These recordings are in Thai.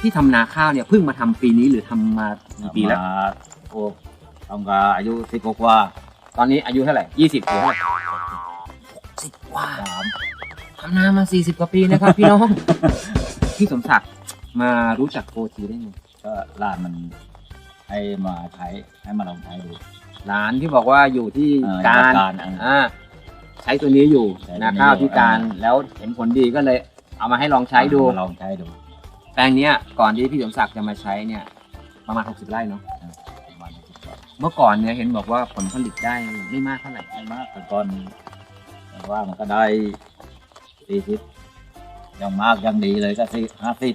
ที่ทำนาข้าวเนี่ยเพิ่งมาทำปีนี้หรือทำมากี่ปีแล้ว มาโอ้ทำกับอายุสิบกว่าตอนนี้อายุเท่าไหร่ยี่สิบหรือเท่าไหร่สิบกว่าสามทำนามาสี่สิบกว่าปีนะครับ พี่น้อง พี่สมศักดิ์มารู้จักโฟทีได้ไงก็ร้านมันให้มาใช้ให้มาลองใช้ดู ร้านที่บอกว่าอยู่ที่เออการการเอออ่าใช้ตัวนี้อยู่ใช้ตัวนี้นาข้าวที่การอยู่อ่าแล้วเห็นผลดีก็เลย เอามาให้ลองใช้ดู มาลองใช้ดู แปลงเนี้ยก่อนที่พี่สมศักดิ์จะมาใช้เนี่ยประมาณ 60 ไร่เนาะประมาณสิบกว่าเมื่อก่อนเนี่ยเห็นบอกว่าผลผลิตได้ไม่มากเท่าไหร่ไม่มากแต่ก่อนแต่ว่ามันก็ได้สี่สิบยังมากยังดีเลยก็สี่ห้าสิบ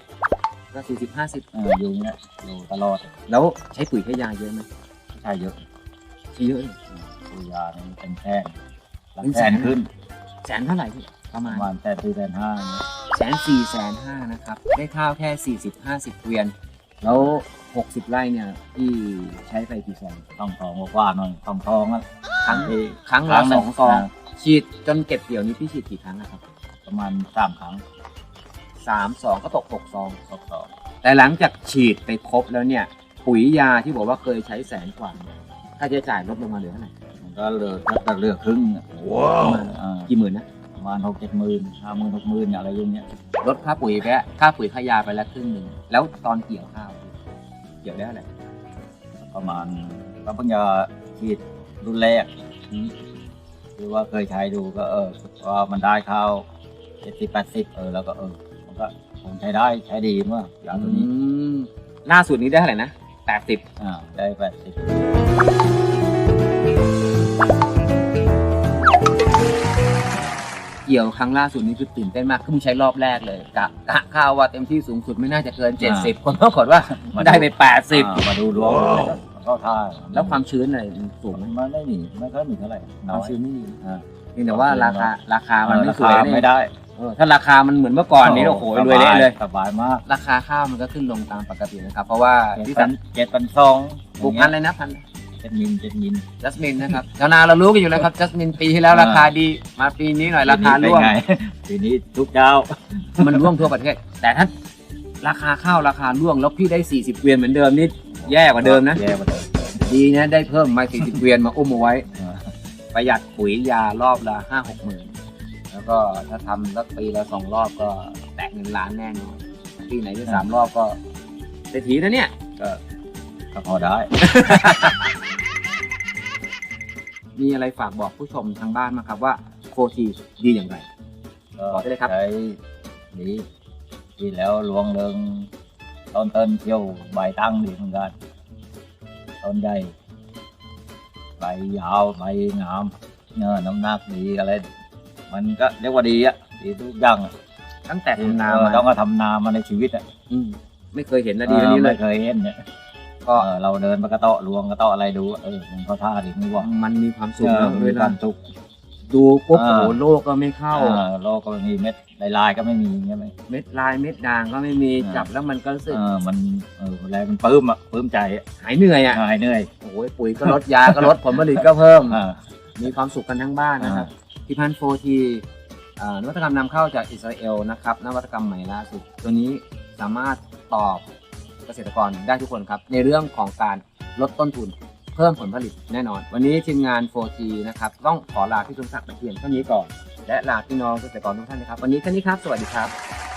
ก็สี่สิบห้าสิบเอออยู่เนี้ยอยู่ตลอดแล้วใช้ปุ๋ยใช้ยาเยอะไหมใช่เยอะใช้เยอะเลยตัวยานี่เป็นแพงหลักเป็นแสแสนนขึ้น แสนเท่าไหร่พี่ประปมาณระมาณแสนสี่แสนห้าอย่างเงี้ย แสนสี่แสนห้านะครับ ได้ข้าวแค่สี่สิบห้าสิบเกวียน แล้วหกสิบไร่เนี่ยพี่ใช้ไปกี่ซองต้องทองกว่าๆหน่อยต้องทองอะครั้งที่ครั้งครั้ละงหนึ่สองซองอ่าฉีดจนเก็บเกี่ยวนี้พี่ฉีดกี่ครั้งนะครับประมาณสามครั้งสามสองก็ตกหกซองสองสองแต่หลังจากฉีดไปครบแล้วเนี่ย ปุ๋ยยาที่บอกว่าเคยใช้แสนกว่าเนี่ยค่าใช้จ่ายลดลงมาเหลือเท่าไหร่มันก็เหลือถ้าเหลือครึ่งอะประมาณอ่ากี่หมื่นนะ ประมาณหกเจ็ดหมื่นห้าหมื่นหกหมื่นอะไรอย่างเงี้ยลดค่าปุ๋ยไปแล้วค่าปุ๋ยค่ายาไปแล้วครึ่งหนึ่งแล้วตอนเกี่ยวข้าวเกี่ยวได้เท่าไหร่ประมาณก็เพิ่งจะฉีดรุ่นแรกคือว่าเคยใช้ดูก็เออว่ามันได้ข้าวเจ็ดสิบแปดสิบเออแล้วก็เออมันก็คงใช้ได้ใช้ดีเมื่อยาตัวนี้อืมล่าสุดนี้ได้เท่าไหร่นะแปดสิบอ่าได้แปดสิบ เกี่ยวครั้งล่าสุดนี้คือตื่นเต้นมากคือมึงใช้รอบแรกเลยกะกะข้าวว่าเต็มที่สูงสุดไม่น่าจะเกินเจ็ดสิบคนปรากฏว่าได้ไปแปดสิบอ่ามาดูรวมเลยก็มันก็ท่าแล้วความชื้นอะไรมันสูงไหมมันไม่หนีไม่ค่อยหนีเท่าไหร่คน้วาอมยชื้นไม่มีอ่าเพียงแต่ว่าราคาราคามันไม่ราสวยคาเนี่ยไม่ได้เออถ้าราคามันเหมือนเมื่อก่อนนี้โอ้โหรวยเละเลยสบายมากราคาข้าวมันก็ขึ้นลงตามปกตินะครับเพราะว่าเจ็ดที่พัสันนเจ็ดพันสองปลูกพันธุ์อะไรนะพันธุ์เจ็ดมิลเจ็ดมิลจัสมินนะครับชาวนาเรารู้กันอยู่แล้วครับจัสมินปีที่แล้วราคาดีมาปีนี้หน่อยราคาร่วงปีนี้เป็นไงปีนี้ทุกเจ้ามันร่วงทั่วประเทศ แต่ถ้าราคาข้าวราคาร่วงแล้วพี่ได้ 40เกวียนเหมือนเดิมนี่แย่กว่าเดิมนะแย่กว่าเดิมดีนะได้เพิ่มมา 40เกวียนมาอุ้มเอาไว้อ่าประหยัดปุ๋ยยารอบละห้าหกหมื่นแล้วก็ถ้าทำสักปีละสองรอบก็แตะเงินล้านแน่นอนปีไหนที่สามรอบก็เศรษฐีนะเนี่ยก็ก็พอได้ มีอะไรฝากบอกผู้ชมทางบ้านไหมครับว่าโคทีดีอย่างไรก็บอกได้เลยครับ ใช้ดีดีแล้วลวงเริงต้นเต้นเที่ยวใบตั้งดีเหมือนกันต้นใหญ่ใบยาวใบงามเนื้อน้ำหนักดีอะไร มันก็เรียกว่าดีอะดีทุกอย่างอะตั้งแต่ทำนาเออมาต้องมาทำนามาในชีวิตอะอืมไม่เคยเห็นนะดีอันนี้เลไม่ยเคยเห็นเนี่ย ก็เออเราเดินไปกระเตาะลวงกระเตาะอะไรดูเออมันเขาท่าดีนี่ว่ามันมีความสุขเออนะมีเวคลาวามสุข ดูปุ๊บเอโอ้อโหโลกก็ไม่เข้า เออโลกก็ไม่มีเม็ดลายๆก็ไม่มีใช่ไหม เม็ดลายเม็ดด่างก็ไม่มีเออ จับแล้วมันก็รู้สึกเออมันเออแรงมันปลื้มอะปลื้มใจอะหายเหนื่อยอะหายเหนื่อยโอ้ยปุ๋ยก็ลดยาก็ลดผลผลิตก็เพิ่มอ่ามีความสุขกันทั้งบ้านนะครับที่พันโฟทีอ่านวัตกรรมนำเข้าจากอิสราเอลนะครับนวัตกรรมใหม่ล่าสุด ตัวนี้สามารถตอบ เกษตรกรได้ทุกคนครับ ในเรื่องของการลดต้นทุนเพิ่มผลผลิตแน่นอน วันนี้ทีมงาน 4G นะครับ ต้องขอลาพี่ชุมศักดิ์ไปเพียงเท่านี้ก่อน และลาพี่น้องเกษตรกรทุกท่านนะครับ วันนี้แค่นี้ครับ สวัสดีครับ